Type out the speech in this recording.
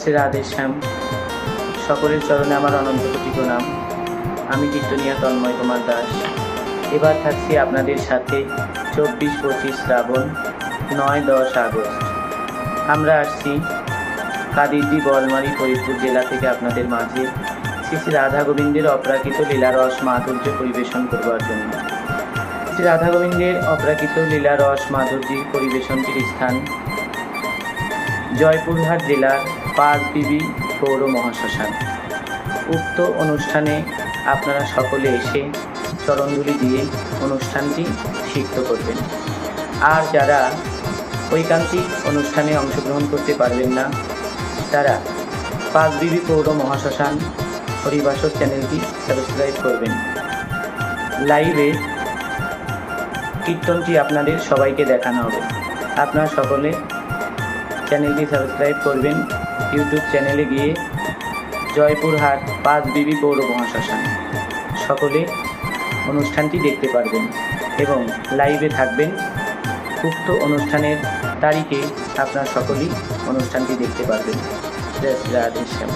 শ্রী রাধে শ্যাম। সকলের চরণে আমার অনন্ত কোটি প্রণাম। আমি কীর্তনিয়া তন্ময় কুমার দাস। এবার থাকছি আপনাদের সাথে চব্বিশ পঁচিশ শ্রাবণ, নয় দশ আগস্ট। আমরা আসছি কাদিরদি বলমারি ফরিদপুর জেলা থেকে আপনাদের মাঝে। শ্রী শ্রী রাধা গোবিন্দের অপ্রাকৃত লীলারস মাধুর্য পরিবেশন করবার জন্য। শ্রী রাধা গোবিন্দের অপ্রাকৃত লীলারস মাধুর্য পরিবেশনটির স্থান জয়পুরহাট জেলার পাঁচ বিবি পৌর মহাশ্মশান। উক্ত অনুষ্ঠানে আপনারা সকলে এসে চরণগুলি দিয়ে অনুষ্ঠানটি সিদ্ধ করবেন। আর যারা ঐকান্তিক অনুষ্ঠানে অংশগ্রহণ করতে পারবেন না, তারা পাঁচ বিবি পৌর মহাশ্মশান হরিবাসর চ্যানেলটি সাবস্ক্রাইব করবেন। লাইভে কীর্তনটি আপনাদের সবাইকে দেখানো হবে। আপনারা সকলে চ্যানেলটি সাবস্ক্রাইব করবেন। ইউটিউব চ্যানেলে গিয়ে জয়পুরহাট পাঁচ বিবি পৌর মহাশ্মশান। সকলে অনুষ্ঠানটি দেখতে পারবেন এবং লাইভে থাকবেন। উক্ত অনুষ্ঠানের তারিখে আপনার সকলেই অনুষ্ঠানটি দেখতে পারবেন। জয় শ্রী রাধে শ্যাম।